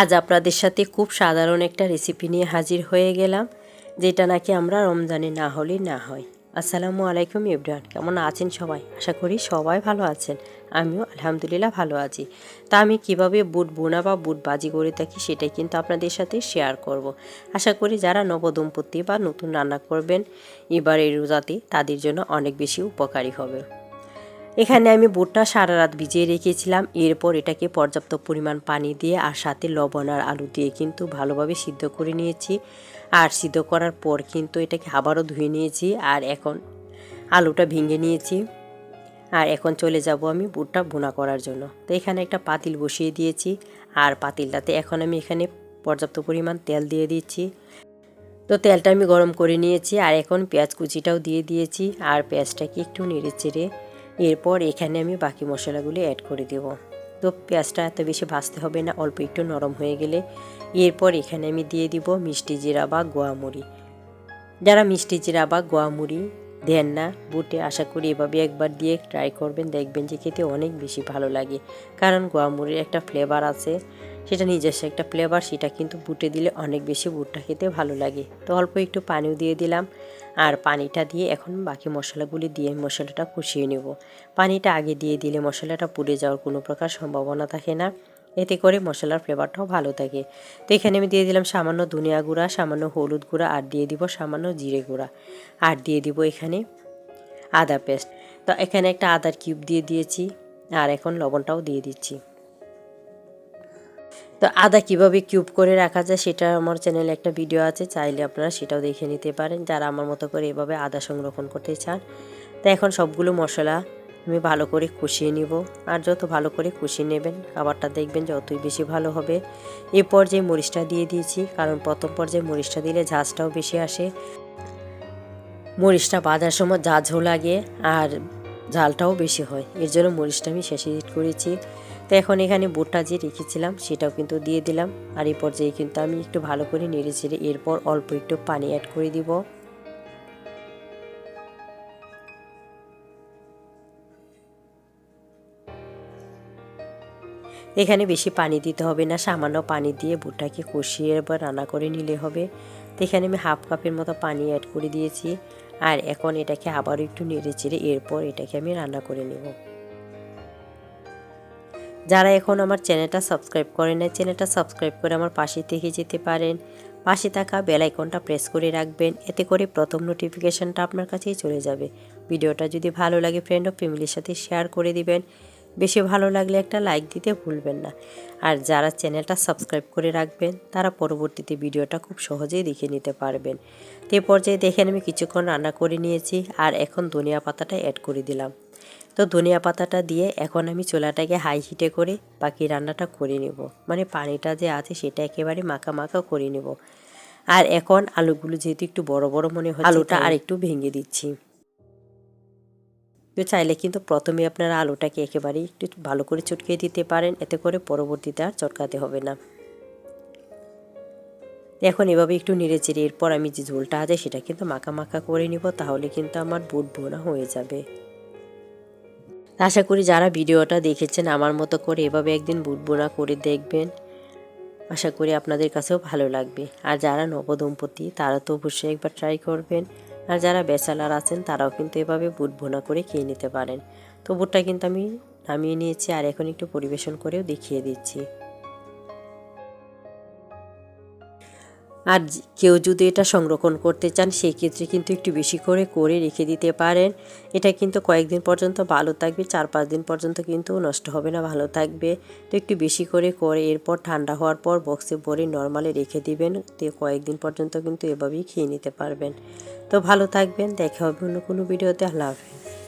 আজ আপনাদের সাথে খুব সাধারণ একটা রেসিপি নিয়ে হাজির হয়ে গেলাম, যেটা নাকি আমরা রমজানে না হলেই না হয়। আসসালামু আলাইকুম ইব্রান, কেমন আছেন সবাই? আশা করি সবাই ভালো আছেন, আমিও আলহামদুলিল্লাহ ভালো আছি। তা আমি কীভাবে বুট বোনা বা বুট বাজি করে থাকি সেটাই কিন্তু আপনাদের সাথে শেয়ার করব। আশা করি যারা নবদম্পতি বা নতুন রান্না করবেন এবার এই রোজাতে তাদের জন্য অনেক বেশি উপকারী হবে। এখানে আমি বুটটা সারা রাত ভিজিয়ে রেখেছিলাম। এরপর এটাকে পর্যাপ্ত পরিমাণ পানি দিয়ে আর সাথে লবণ আর আলু দিয়ে কিন্তু ভালোভাবে সিদ্ধ করে নিয়েছি। আর সিদ্ধ করার পর কিন্তু এটাকে আবারও ধুয়ে নিয়েছি আর এখন আলুটা ভেঙে নিয়েছি। আর এখন চলে যাব আমি বুটটা বোনা করার জন্য। তো এখানে একটা পাতিল বসিয়ে দিয়েছি আর পাতিলটাতে এখন আমি এখানে পর্যাপ্ত পরিমাণ তেল দিয়ে দিচ্ছি। তো তেলটা আমি গরম করে নিয়েছি আর এখন পেঁয়াজ কুচিটাও দিয়ে দিয়েছি। আর পেঁয়াজটাকে একটু নেড়ে চেড়ে এরপর এখানে আমি বাকি মশলাগুলি অ্যাড করে দেব। তো পেঁয়াজটা এত বেশি ভাজতে হবে না, অল্প একটু নরম হয়ে গেলে। এরপর এখানে আমি দিয়ে দিব মিষ্টি জিরা বা গোয়ামুড়ি যারা মিষ্টি জিরা বা গোয়ামুড়ি দেন না, বুটে আশা করি এভাবে একবার দিয়ে ট্রাই করবেন, দেখবেন যে খেতে অনেক বেশি ভালো লাগে। কারণ গোয়ামুড়ির একটা ফ্লেভার আছে। সেটা নিজস্ব একটা ফ্লেভার সেটা কিন্তু বুটে দিলে অনেক বেশি বুটটা খেতে ভালো লাগে। তো অল্প একটু পানিও দিয়ে দিলাম। আর পানিটা দিয়ে এখন বাকি মশলাগুলি দিয়ে মশলাটা কষিয়ে নেব। পানিটা আগে দিয়ে দিলে মশলাটা পুড়ে যাওয়ার কোনো প্রকার সম্ভাবনা থাকে না। এতে করে মশলার ফ্লেভারটাও ভালো থাকে। তো এখানে আমি দিয়ে দিলাম সামান্য ধনিয়া গুঁড়া, সামান্য হলুদ গুঁড়া, আর দিয়ে দিব সামান্য জিরে গুঁড়া। আর দিয়ে দিব এখানে আদা পেস্ট। তো এখানে একটা আদার কিউব দিয়ে দিয়েছি। আর এখন লবণটাও দিয়ে দিচ্ছি। তো আদা কীভাবে কিউব করে রাখা যায় সেটা আমার চ্যানেলে একটা ভিডিও আছে, চাইলে আপনারা সেটাও দেখে নিতে পারেন। যারা আমার মতো করে এভাবে আদা সংরক্ষণ করতে চান, তো এখন সবগুলো মশলা আমি ভালো করে কষিয়ে নিব। আর যত ভালো করে কষিয়ে নেবেন, খাবারটা দেখবেন যতই বেশি ভালো হবে। এই পর্যায়ে মরিচটা দিয়ে দিয়েছি, কারণ প্রথম পর্যায়ে মরিচটা দিলে ঝাঁজটাও বেশি আসে। মরিচটা বাঁধার সময় ঝাঁঝও লাগে, আর ঝালটাও বেশি হয়। এর জন্য মরিচটা আমি শেষে এড করেছি। তো এখন এখানে বুটটা যে রেখেছিলাম, সেটাও কিন্তু দিয়ে দিলাম। আর এই পর্যায়ে কিন্তু আমি একটু ভালো করে নেড়ে ছেড়ে এরপর অল্প একটু পানি অ্যাড করে দিব। এখানে বেশি পানি দিতে হবে না, সামান্য পানি দিয়ে বুটটাকে কষিয়ে এবার রান্না করে নিলে হবে। তো এখানে আমি হাফ কাপের মতো পানি অ্যাড করে দিয়েছি। আর এখন এটাকে আবার একটু নেড়ে চেড়ে এরপর এটাকে আমি রান্না করে নেব। যারা এখন আমার চ্যানেলটা সাবস্ক্রাইব করে নেয় চ্যানেলটা সাবস্ক্রাইব করে আমার পাশে থেকে যেতে পারেন। পাশে থাকা বেল আইকনটা প্রেস করে রাখবেন, এতে করে প্রথম নোটিফিকেশানটা আপনার কাছেই চলে যাবে। ভিডিওটা যদি ভালো লাগে ফ্রেন্ড ও ফ্যামিলির সাথে শেয়ার করে দিবেন। বেশি ভালো লাগলে একটা লাইক দিতে ভুলবেন না। আর যারা চ্যানেলটা সাবস্ক্রাইব করে রাখবেন তারা পরবর্তীতে ভিডিওটা খুব সহজেই দেখে নিতে পারবেন। তে পর্যায়ে দেখেন আমি কিছুক্ষণ রান্না করে নিয়েছি আর এখন ধনিয়া পাতাটা অ্যাড করে দিলাম। তো ধনিয়া পাতাটা দিয়ে এখন আমি চোলাটাকে হাই হিটে করে বাকি রান্নাটা করে নেব। মানে পানিটা যে আছে সেটা একেবারে মাখা মাখা করে নেব। আর এখন আলুগুলো যেহেতু একটু বড় বড় মনে হয় আলুটা আর একটু ভেঙে দিচ্ছি। তো চাইলে কিন্তু প্রথমে আপনারা আলুটাকে একেবারেই একটু ভালো করে চটকিয়ে দিতে পারেন, এতে করে পরবর্তীতে আর চটকাতে হবে না। এখন এভাবে একটু নেড়ে চেড়ে এরপর আমি যে ঝোলটা আছে সেটা কিন্তু মাখা মাখা করে নিব, তাহলে কিন্তু আমার বুট বোনা হয়ে যাবে। আশা করি যারা ভিডিওটা দেখেছেন আমার মতো করে এভাবে একদিন বুট বোনা করে দেখবেন। আশা করি আপনাদের কাছেও ভালো লাগবে। আর যারা নবদম্পতি, তারা তো অবশ্যই একবার ট্রাই করবেন। আর যারা বেচালার আছেন তারাও কিন্তু এভাবে বুট ভোনা করে খেয়ে নিতে পারেন। তো বুটটা কিন্তু আমি নামিয়ে নিয়েছি আর এখন একটু পরিবেশন করেও দেখিয়ে দিচ্ছি। আর কেউ যদি এটা সংরক্ষণ করতে চান সেই ক্ষেত্রে কিন্তু একটু বেশি করে করে রেখে দিতে পারেন। এটা কিন্তু কয়েকদিন পর্যন্ত ভালো থাকবে, চার পাঁচ দিন পর্যন্ত কিন্তু নষ্ট হবে না, ভালো থাকবে। তো একটু বেশি করে করে এরপর ঠান্ডা হওয়ার পর বক্সে ভরে নর্মালে রেখে দিবেন তো কয়েকদিন পর্যন্ত কিন্তু এভাবেই খেয়ে নিতে পারবেন। তো ভালো থাকবেন, দেখা হবে অন্য কোনো ভিডিওতে, আল্লাহ হাফিজ।